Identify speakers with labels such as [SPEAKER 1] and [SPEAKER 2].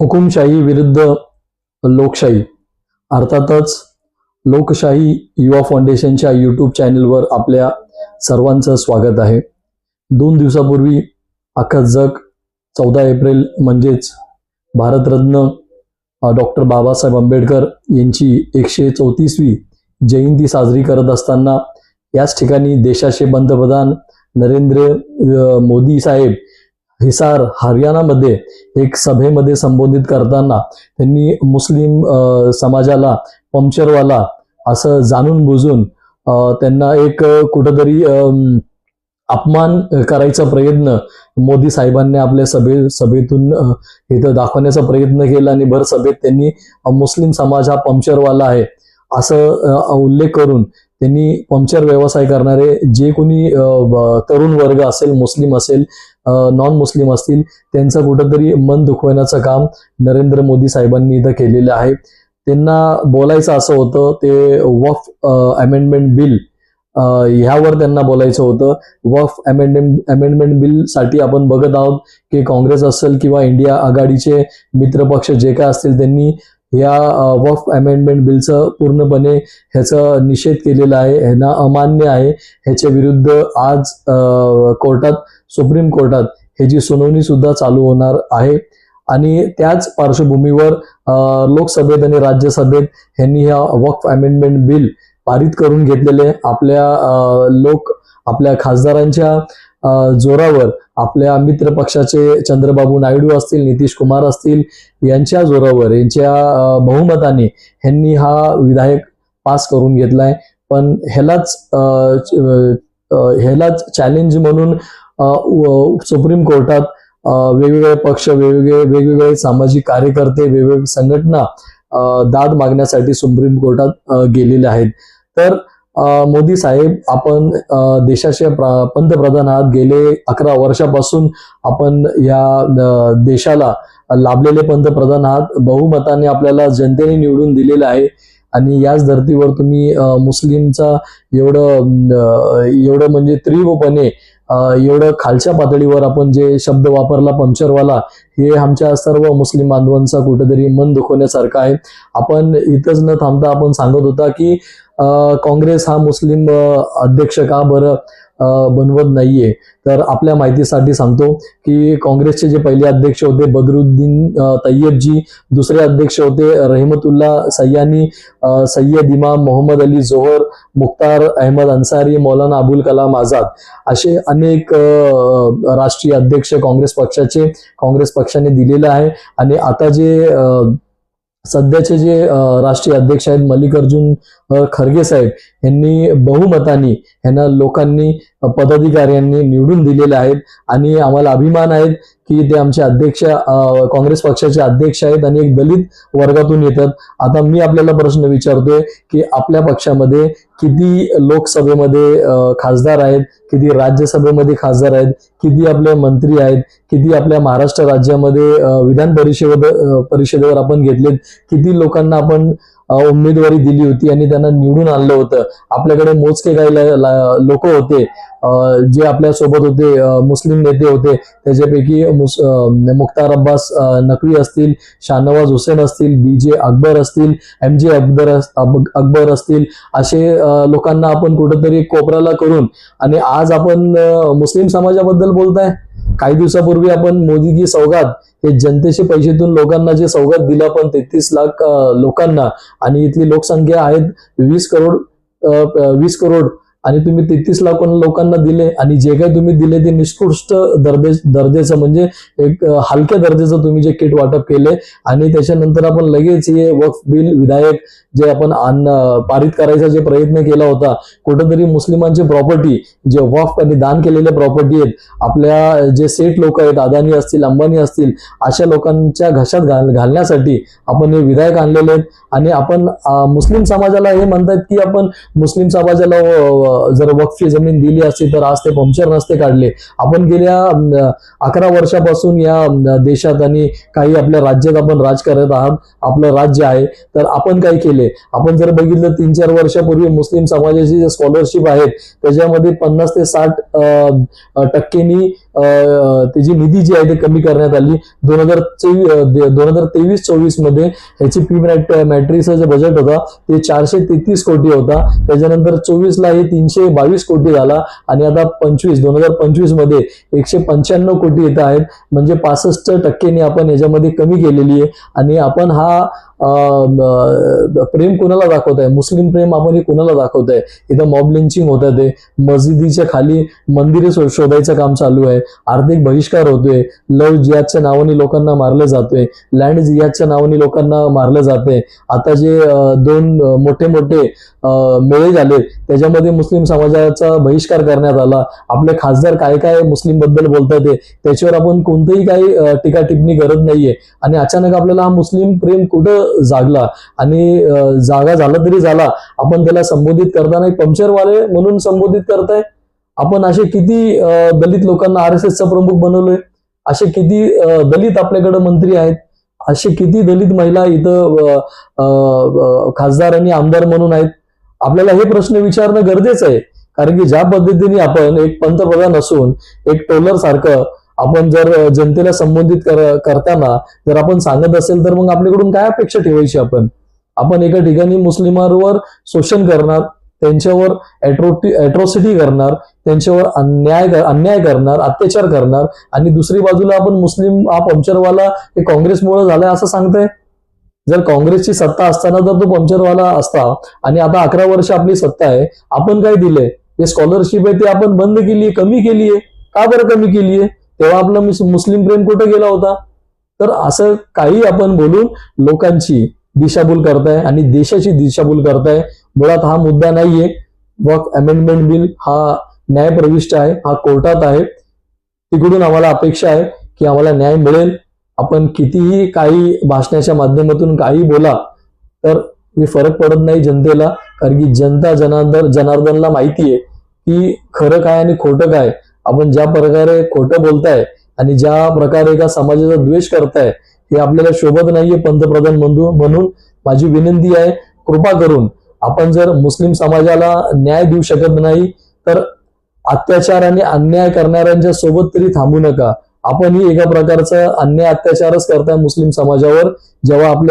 [SPEAKER 1] हुकुमशाही विरुद्ध लोकशाही. अर्थातच लोकशाही युवा फाउंडेशनच्या यूट्यूब चॅनलवर आपल्या सर्वांचं स्वागत आहे. दोन दिवसापूर्वी अख्खं जग चौदा एप्रिल म्हणजेच भारतरत्न डॉक्टर बाबासाहेब आंबेडकर यांची एकशे चौतीसवी जयंती साजरी करत असताना याच ठिकाणी देशाचे पंतप्रधान नरेंद्र मोदी साहेब हिसार हरियाणामध्ये एक सभेमध्ये संबोधित करताना त्यांनी मुस्लिम समाजाला पंक्चरवाला असं जाणून बुजून त्यांना एक कुठंतरी अपमान करायचा प्रयत्न मोदी साहेबांनी आपल्या सभे सभेतून इथं दाखवण्याचा प्रयत्न केला आणि भर सभेत त्यांनी मुस्लिम समाज हा पंक्चरवाला आहे असं उल्लेख करून त्यांनी पंक्चर व्यवसाय करणारे जे कोणी तरुण वर्ग असेल मुस्लिम असेल नॉन मुस्लिम असतील त्यांचं कुठंतरी मन दुखवण्याचं काम नरेंद्र मोदी साहेबांनी इथं केलेलं आहे. त्यांना बोलायचं असं होतं ते वफ अमेंडमेंट बिल ह्यावर त्यांना बोलायचं होतं. वफ अमेंडमेंट अमेंडमेंट बिलसाठी आपण बघत आहोत की काँग्रेस असेल किंवा इंडिया आघाडीचे मित्रपक्ष जे काय असतील त्यांनी या वफ अमेंडमेंट बिलचं पूर्णपणे ह्याचा निषेध केलेला आहे ह्यांना अमान्य आहे. ह्याच्या विरुद्ध आज कोर्टात सुप्रीम कोर्टात ह्याची सुनावणी सुद्धा चालू होणार आहे. आणि त्याच पार्श्वभूमीवर लोकसभेत आणि राज्यसभेत ह्यांनी ह्या वक्फ अमेंडमेंट बिल पारित करून घेतलेले आपल्या लोक आपल्या खासदारांच्या जोरावर आपल्या मित्र पक्षाचे चंद्रबाबू नायडू असतील नितीश कुमार असतील यांच्या जोरावर यांच्या बहुमताने ह्यांनी हा विधायक पास करून घेतलाय. पण ह्यालाच ह्यालाच चॅलेंज म्हणून सुप्रीम कोर्टात वेगवेगळे पक्ष वेगवेगळे वेगवेगळे सामाजिक कार्यकर्ते वेगवेगळ्या संघटना दाद मागण्यासाठी सुप्रीम कोर्टात गेलेले आहेत. तर मोदी साहेब आपण देशाचे पंतप्रधान आहात. गेले अकरा वर्षापासून आपण या देशाला लाभलेले पंतप्रधान आहात. बहुमताने आपल्याला जनतेने निवडून दिलेलं आहे. आणि याच धर्तीवर तुम्ही मुस्लिमचा एवढं एवढं म्हणजे तीव्रपणे एवढं खालच्या पातळीवर आपण जे शब्द वापरला पंक्चरवाला हे आमच्या सर्व मुस्लिम बांधवांचा कुठेतरी मन दुखवण्यासारखं आहे. आपण इथंच न थांबता आपण सांगत होता की काँग्रेस हा मुस्लिम अध्यक्ष का बरं? बनवत नाहीये. तर आपल्या माहितीसाठी सांगतो की काँग्रेसचे जे पहिले अध्यक्ष होते बदरुद्दीन तय्यबजी दुसरे अध्यक्ष होते रहमतुल्ला सय्यानी सय्यद इमाम मोहम्मद अली जोहर मुख्तार अहमद अन्सारी मौलाना अबुल कलाम आझाद असे अनेक राष्ट्रीय अध्यक्ष काँग्रेस पक्षाचे काँग्रेस पक्षाने दिलेले आहे. आणि आता जे सध्याचे जे राष्ट्रीय अध्यक्ष आहेत मल्लिकार्जुन खरगे साहेब यांनी बहुमतानी यांना लोकांनी पदाधिकाऱ्यांनी निवडून दिलेले आहेत आणि आम्हाला अभिमान आहेत की ते आमचे अध्यक्ष काँग्रेस पक्षाचे अध्यक्ष आहेत आणि एक दलित वर्गातून येतात. आता मी आपल्याला प्रश्न विचारतोय की आपल्या पक्षामध्ये किती लोकसभेमध्ये खासदार आहेत किती राज्यसभेमध्ये खासदार आहेत किती आपले मंत्री आहेत किती आपल्या महाराष्ट्र राज्यामध्ये विधान परिषद परिषदेवर आपण घेतलेत किती लोकांना आपण उमेदवारी दिली होती आणि त्यांना निवडून आणलं होतं. आपल्याकडे मोजके काही लोक होते. जे आपल्यासोबत होते मुस्लिम नेते होते. त्याच्यापैकी मुस- मुख्तार अब्बास नकवी असतील शाहनवाज हुसेन असतील बी जे अकबर असतील एम जे अकबर अस- अकबर असतील असे लोकांना आपण कुठंतरी कोपराला करून आणि आज आपण मुस्लिम समाजाबद्दल बोलताय? काही दिवसापूर्वी आपण मोदी की सौगात हे जनतेचे पैशातून लोकांना जे सौगात दिलं पण तेहतीस लाख लोकांना आणि इथली लोकसंख्या आहेत वीस करोड वीस करोड आणि तुम्ही तेहतीस लाख लोकांना दिले आणि जे काही तुम्ही दिले ते निष्कृष्ट दर्जे दर्जेचं म्हणजे एक हलक्या दर्जाचं तुम्ही जे किट वाटप केले आणि त्याच्यानंतर आपण लगेच हे वक्फ बिल विधायक जे आपण आण पारित करायचा जे प्रयत्न केला होता कुठंतरी मुस्लिमांची प्रॉपर्टी जे वक्फ आणि दान केलेले प्रॉपर्टी आहेत आपल्या जे सेठ लोक आहेत अदानी असतील अंबानी असतील अशा लोकांच्या घशात घाल घालण्यासाठी आपण हे विधायक आणलेले आहेत. आणि आपण मुस्लिम समाजाला हे म्हणतात की आपण मुस्लिम समाजाला जर वक्फी जमीन दिली असती तर आज ते पंक्चर नसते काढले. आपण गेल्या अकरा वर्षापासून या देशात आणि काही आपल्या राज्यात आपण राज करत आहात आपलं राज्य आहे तर आपण काय केले? आपण जर बघितलं तीन चार वर्षापूर्वी मुस्लिम समाजाची जे स्कॉलरशिप आहेत त्याच्यामध्ये पन्नास ते साठ टक्केनी त्याची निधी जी आहे ती कमी करण्यात आली. दोन हजार दोन हजार तेवीस चोवीसमध्ये ह्याची पी मॅट्रिक्सचा जे बजेट होता ते चारशे तेहतीस कोटी होता. त्याच्यानंतर चोवीस ला हे तीनशे बावीस कोटी झाला आणि आता पंचवीस दोन हजार पंचवीसमध्ये एकशे पंच्याण्णव कोटी येत आहेत. म्हणजे पासष्ट टक्क्यांनी आपण याच्यामध्ये कमी केलेली आहे. आणि आपण हा प्रेम कोणाला दाखवत आहे मुस्लिम प्रेम आपण हे कोणाला दाखवत आहे इथं मॉब लिंचिंग होत आहे. ते मस्जिदीच्या खाली मंदिरे शोधायचं काम चालू आहे. आर्थिक बहिष्कार होतोय. लव जियादच्या नावाने लोकांना मारलं जातोय. लँड जियादच्या नावाने लोकांना मारलं जाते आता जे दोन मोठे मोठे मेळे झाले त्याच्यामध्ये मुस्लिम समाजाचा बहिष्कार करण्यात आला. आपले खासदार काय काय मुस्लिमबद्दल बोलतात ते त्याच्यावर आपण कोणतंही काही टीका टिप्पणी करत नाहीये. आणि अचानक आपल्याला हा मुस्लिम प्रेम कुठं जागला. आणि जागा झाला तरी झाला. आपण त्याला संबोधित करताना एक पंक्चरवाले म्हणून संबोधित करताय. आपण असे किती दलित लोकांना आर एस एसचा प्रमुख बनवलोय. असे किती दलित आपल्याकडे मंत्री आहेत. असे किती दलित महिला इथं खासदार आणि आमदार म्हणून आहेत. आपल्याला हे प्रश्न विचारणं गरजेचं आहे. कारण की ज्या पद्धतीने आपण एक पंतप्रधान असून एक टोलर सारखं आपण जर जनतेला संबोधित कर- करताना जर आपण सांगत असेल तर मग आपल्याकडून काय अपेक्षा ठेवायची आपण? आपण एका ठिकाणी मुस्लिमांवर शोषण करणार त्यांच्यावर अॅट्रोटी अॅट्रॉसिटी करणार त्यांच्यावर अन्याय अन्याय करणार अत्याचार करणार आणि दुसरी बाजूला आपण मुस्लिम हा पंक्चरवाला हे काँग्रेसमुळे झालाय असं सांगताय? जर काँग्रेसची सत्ता असताना जर तो पंक्चरवाला असता आणि आता अकरा वर्ष आपली सत्ता आहे आपण काय दिलंय? जे स्कॉलरशिप आहे ते आपण बंद केली आहे कमी केली आहे का बरं कमी केली आहे तेव्हा आपला मुस्लिम प्रेम कुठे गेला होता? तर असं काही आपण बोलून लोकांची दिशाभूल करताय आणि देशाची दिशाभूल करताय. मुळात हा मुद्दा नाहीये. वक अमेंडमेंट बिल हा न्यायप्रविष्ट आहे हा कोर्टात आहे. तिकडून आम्हाला अपेक्षा आहे की आम्हाला न्याय मिळेल. आपण कितीही काही भाषणाच्या माध्यमातून काही बोला तर हे फरक पडत नाही जनतेला. कारण की जनता जनार्दन जनार्दनला माहिती आहे की खरं काय आणि खोटं काय. आपण ज्या प्रकारे खोटं बोलताय आणि ज्या प्रकारे एका समाजाचा द्वेष करताय हे आपल्याला शोभत नाहीये पंतप्रधान म्हणू म्हणून. माझी विनंती आहे कृपा करून आपण जर मुस्लिम समाजाला न्याय देऊ शकत नाही तर अत्याचार आणि अन्याय करणाऱ्यांच्या सोबत तरी थांबू नका. आपणही एका प्रकारचा अन्याय अत्याचारच करताय मुस्लिम समाजावर जेव्हा आपल्या